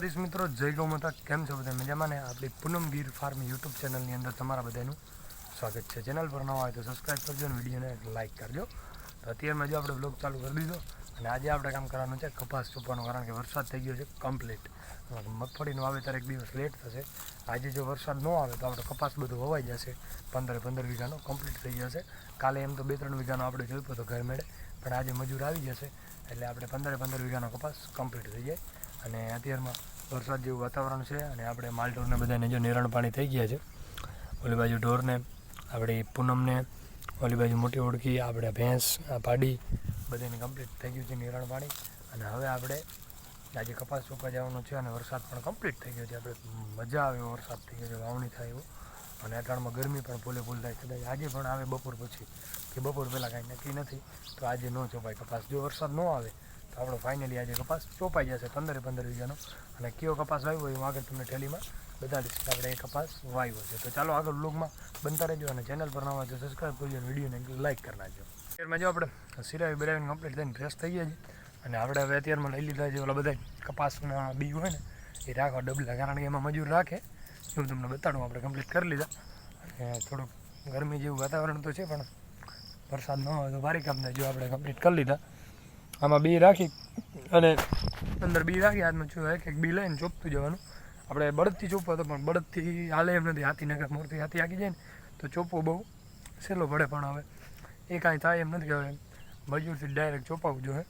દ્વારકાધીશ મિત્રો, જય ગૌ કેમ છો બધા મજામાં ને? આપણી પૂનમ ગીર ફાર્મ યુટ્યુબ ચેનલની અંદર તમારા બધાનું સ્વાગત છે. ચેનલ પર નવા હોય તો સબસ્ક્રાઈબ કરજો અને વિડીયોને લાઇક કરજો. તો અત્યારમાં જો આપણે બ્લોગ ચાલુ કરી દીધો અને આજે આપણે કામ કરવાનું છે કપાસ ચોપવાનું, કારણ કે વરસાદ થઈ ગયો છે કમ્પ્લીટ મગફળીનું વાવેતર એક દિવસ લેટ થશે. આજે જો વરસાદ ન આવે તો આપણે કપાસ બધું વવાઈ જશે. પંદરે પંદર વીઘાનો કમ્પ્લીટ થઈ જશે. કાલે એમ તો બે ત્રણ વીઘાનો આપણે જોયું હતો ઘર મેળે, પણ આજે મજૂર આવી જશે. એટલે આપણે પંદરે પંદર વીઘાનો કપાસ કમ્પ્લીટ થઈ જાય. અને અત્યારમાં વરસાદ જેવું વાતાવરણ છે અને આપણે માલઢોરને બધાને જો નિરણ પાણી થઈ ગયા છે, ઓલી બાજુ ઢોરને, આપણી પૂનમને, ઓલી બાજુ મોટી ઓળખી, આપણે ભેંસ પાડી, બધાને કમ્પ્લીટ થઈ ગયું છે નિરણ પાણી. અને હવે આપણે આજે કપાસ સુકા જવાનું છે અને વરસાદ પણ કમ્પ્લીટ થઈ ગયો છે. આપણે મજા આવે એવો વરસાદ થઈ ગયો છે, વાવણી થાય એવો. અને અટાણમાં ગરમી પણ ફૂલે ફૂલ થાય. કદાચ આજે પણ આવે બપોર પછી, કે બપોર પહેલાં કાંઈ નક્કી નથી. તો આજે ન ચોપાય કપાસ. જો વરસાદ ન આવે તો આપણો ફાઇનલી આજે કપાસ ચોપાઈ જશે પંદરે પંદર વીઘાનો. અને કયો કપાસ વાવ્યો હોય હું આગળ તમને ઠેલીમાં બતાડીશ કે આપણે એ કપાસ વાવ્યો છે. તો ચાલો આગળ બ્લોગમાં બનતા રહેજો અને ચેનલ પર નવા જો સબસ્ક્રાઈબ કરજો વિડીયોને લાઇક કરી નાખજો. અત્યારમાં જો આપણે સિરાવી બિરાવીને કમ્પ્લીટ થઈને ફ્રેશ થઈ ગયા છે અને આપણે હવે અત્યારમાં લઈ લીધા છે ઓલા બધા કપાસના બી હોય ને, એ રાખવા ડબલા. કારણ કે એમાં મજૂર રાખે. એવું તમને બતાડું, આપણે કમ્પ્લીટ કરી લીધા. અને થોડુંક ગરમી જેવું વાતાવરણ તો છે, પણ વરસાદ ન હોય તો ભારે કામ થાય જો આપણે કમ્પ્લીટ કરી લીધા. આમાં બી રાખી અને અંદર બી રાખી, હાથમાં છો એક એક બી લઈને ચોપતું જવાનું. આપણે બળદથી ચોપવા તો પણ બળદથી હાલે એમ નથી. હાથી નગર મોરથી હાથી આગી જાય ને, તો ચોપવો બહુ સહેલો પડે પણ હવે. એ કાંઈ થાય એમ નથી. હવે મજૂરથી ડાયરેક્ટ ચોપાવું જોઈએ.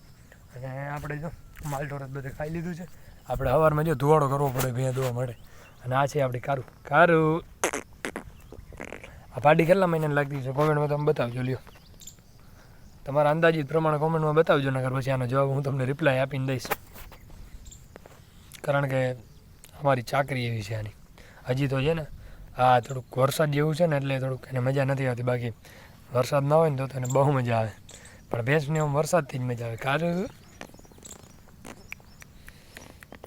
અને આપણે જો માલઢોરસ બધે ખાઈ લીધું છે. આપણે સવારમાં જો ધુવાડો કરવો પડે ભેં ધોવા માટે. અને આ છે આપણી કારું. કારું! આ પાડી કેટલા મહિનાની લાગતી છે? કોમેન્ટમાં તમે બતાવજો, લ્યો. તમારા અંદાજિત પ્રમાણે કોમેન્ટમાં બતાવજો નગર પછી આનો જવાબ હું તમને રિપ્લાય આપીને દઈશ. કારણ કે અમારી ચાકરી એવી છે આની. હજી તો છે ને, આ થોડુંક વરસાદ જેવું છે ને, એટલે થોડુંક એને મજા નથી આવતી. બાકી વરસાદ ના હોય ને તો તેને બહુ મજા આવે. પણ ભેંસને આમ વરસાદથી જ મજા આવે. કારણ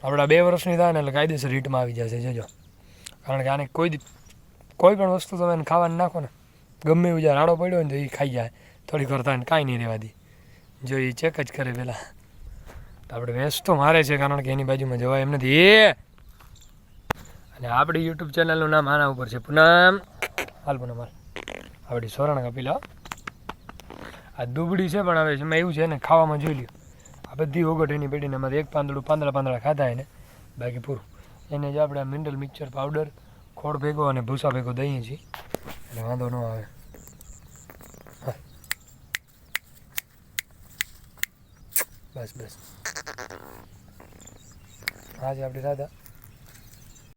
આપણા બે વર્ષની થાય ને, એટલે કાયદેસર રીટમાં આવી જશે, જોજો. કારણ કે આને કોઈ કોઈ પણ વસ્તુ તમે એને ખાવાની નાખો ને, ગમે એવું જ્યારે રાડો પડ્યો હોય ને તો એ ખાઈ જાય. થોડીક વાર કાંઈ નહીં રહેવા દી. જો એ ચેક જ કરે પહેલાં આપણે વેસ તો મારે છે, કારણ કે એની બાજુમાં જવાય એમ નથી. એ! અને આપણી યુટ્યુબ ચેનલનું નામ આના ઉપર છે, પૂનમ. હાલ પૂનમ, હાલ. આપણી સોરાણા કપિલા આ દુબળી છે પણ હવે એમાં એવું છે ને, ખાવામાં જોઈ લ્યો. આ બધી ઓગટ એની પેટીને અમારે એક પાંદડું પાંદડા પાંદડા ખાધા એને. બાકી પૂરું. એને જ આપણે મિનરલ મિક્સર પાવડર, ખોળ ભેગો અને ભૂસા ભેગો દઈએ છીએ. એટલે વાંધો ન આવે. બસ બસ. આજે આપણે રાધા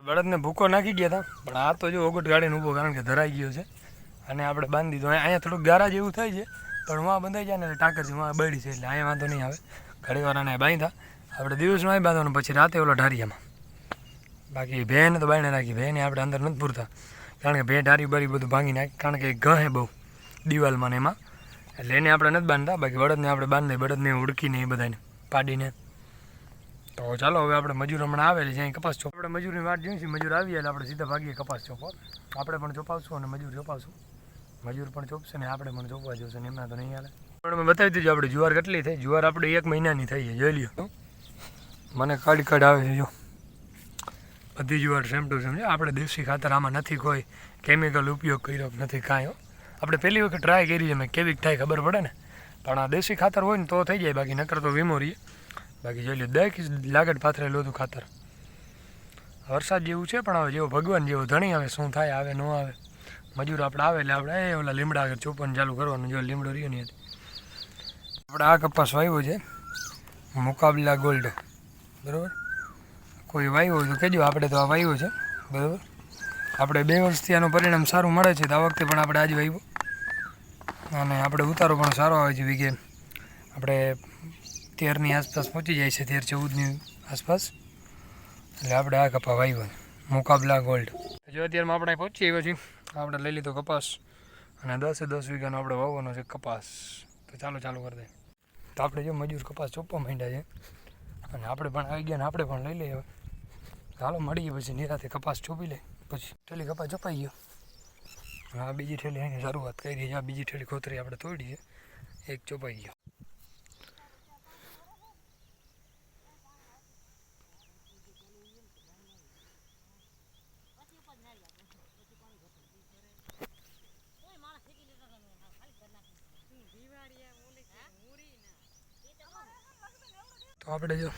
બળદને ભૂકો નાખી ગયા હતા, પણ આ તો જો ઓગટ ગાડીને ઊભો, કારણ કે ધરાઈ ગયો છે. અને આપણે બાંધી દીધો. અહીંયા થોડુંક ગારા જેવું થાય છે, પણ વાં બંધાઈ જાય ને ટાંકર છે વાં બળી છે, એટલે અહીંયા વાંધો નહીં આવે. ઘડી વાર આને બાંધ્યા. આપણે દિવસમાં આવી બાંધવાનું, પછી રાતે ઓલો ઢારિયામાં. બાકી ભેને તો બાંધી રાખી, ભેને આપણે અંદર નથી પૂરતા. કારણ કે ભે ઢારી બારી બધું ભાંગી નાખી, કારણ કે ગહે બહુ, દિવાલમાં ને એમાં. એટલે એને આપણે નથી બાંધતા, બાકી બળદને આપણે બાંધીએ, બળદને ઉડકીને એ બધાને પાડીને. તો ચાલો, હવે આપણે મજૂર હમણાં આવે છે કપાસ ચોપ. આપણે મજૂરની વાત જોઈએ છીએ મજૂર આવીએ એટલે આપણે સીધા ભાગીએ કપાસ ચોપો આપણે પણ ચોપાવશું અને મજૂર ચોપાવશું. મજૂર પણ ચોપશે ને આપણે પણ ચોપવા જશે ને એમના તો નહીં હાલે. પણ મેં બતાવી દીધું આપણે જુવાર કેટલી થઈ. જુવાર આપણે એક મહિનાની થઈ છે, જોઈ લ્યો. મને કાઢી કાઢ આવે છે, જો. બધી જુવાર સેમ ટુ સેમ છે. આપણે દેશી ખાતર આમાં નથી કોઈ કેમિકલ ઉપયોગ કર્યો નથી કાંઈ આપણે પહેલી વખત ટ્રાય કરી છે, મેં કેવી થાય ખબર પડે ને? પણ આ દેશી ખાતર હોય ને તો થઈ જાય, બાકી નકર તો વીમો રહીએ બાકી જોઈ લો દરેક લાગડ પાથરેલું હતું ખાતર. વરસાદ જેવું છે, પણ હવે જેવો ભગવાન જેવો ધણી આવે, શું થાય, આવે, ન આવે. મજૂર આપણે આવે એટલે આપણે, એ ઓલા લીમડા આગળ ચોપન ચાલુ કરવાનું, જો લીમડો રહ્યો નહીં આપણે આ કપાસ વાવ્યો છે, મુકાબલા ગોલ્ડ. બરાબર? કોઈ વાવ્યો હોય તો કહેજો, આપણે તો આ વાવ્યો છે. બરાબર? આપણે બે વર્ષથી આનું પરિણામ સારું મળે છે તો આ વખતે પણ આપણે આજ વાવ્યું અને આપણે ઉતારો પણ સારો આવે છે વીઘે આપણે તેરની આસપાસ પહોંચી જાય છે, તેર ચૌદની આસપાસ. એટલે આપણે આ કપા વાવ્યો મુકાબલા ગોલ્ડ. જો અત્યારમાં આપણે પહોંચી આવ્યો છીએ આપણે લઈ લીધો કપાસ. અને દસે દસ વીઘાનો આપણે વાવવાનો છે કપાસ. તો ચાલો, ચાલુ કરી દઈએ. તો આપણે જો મજૂર કપાસ ચોપવા માંડ્યા છે. અને આપણે પણ આવી ગયા ને આપણે પણ લઈ લઈએ હવે. ચાલો મળીએ પછી નિરાતે કપાસ ચોપી લે પછી ઠેલી કપા ચપાઈ ગયો. હા બીજી ઠેલી અહીંથી શરૂઆત કરી આ બીજી ઠેલી ખોતરી આપણે તોડી છે. એક ચોપાઈ ગયો. તો આપણે જો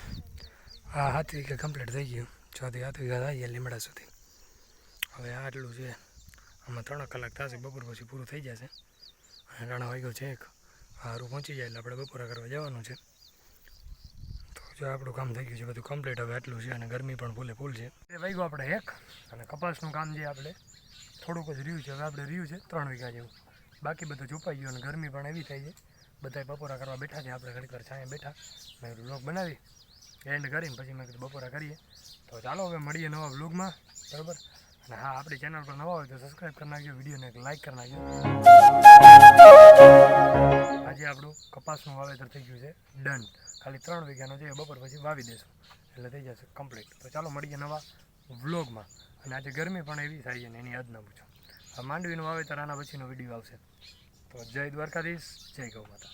આ હાથ વીઘા કમ્પ્લીટ થઈ ગયું. છ થી હાથ વીઘા ગયા લીમડા સુધી. હવે આ આટલું છે. આમાં ત્રણ કલાક થશે, બપોર પછી પૂરું થઈ જશે. અને રાણા વાગ્યો છે એક. સારું પહોંચી જાય એટલે આપણે બપોરા કરવા જવાનું છે. તો જો આપણું કામ થઈ ગયું છે, બધું કમ્પ્લીટ હવે આટલું છે અને ગરમી પણ ફૂલે ફૂલ છે. એ વાગ્યો આપણે એક અને કપાસનું કામ જે આપણે થોડુંક જ રહ્યું છે, હવે આપણે રહ્યું છે ત્રણ વીઘા જેવું. બાકી બધું છુપાઈ ગયું અને ગરમી પણ એવી થઈ છે. બધા બપોરા કરવા બેઠા છે, આપણે ઘડીકર છાંયે બેઠા. મેં બ્લોગ બનાવી. એન્ડ કરીને પછી મેં કીધું, બપોરા કરીએ. તો ચાલો હવે મળીએ નવા બ્લોગમાં બરાબર? અને હા, આપણી ચેનલ પર નવા હોય તો સબસ્ક્રાઈબ કરી નાખજો વિડીયોને એક લાઈક કરી નાખજો. આજે આપણું કપાસનું વાવેતર થઈ ગયું છે ડન ખાલી ત્રણ વીઘાનું છે બપોર પછી વાવી દેશું. એટલે થઈ જશે કમ્પ્લીટ તો ચાલો મળીએ નવા વ્લોગમાં અને આજે ગરમી પણ એવી થાય છે ને, એની યાદ ન પૂછો. આ માંડવીનું વાવેતર આના પછીનો વીડિયો આવશે. તો જય દ્વારકાધીશ, જય ગૌ માતા.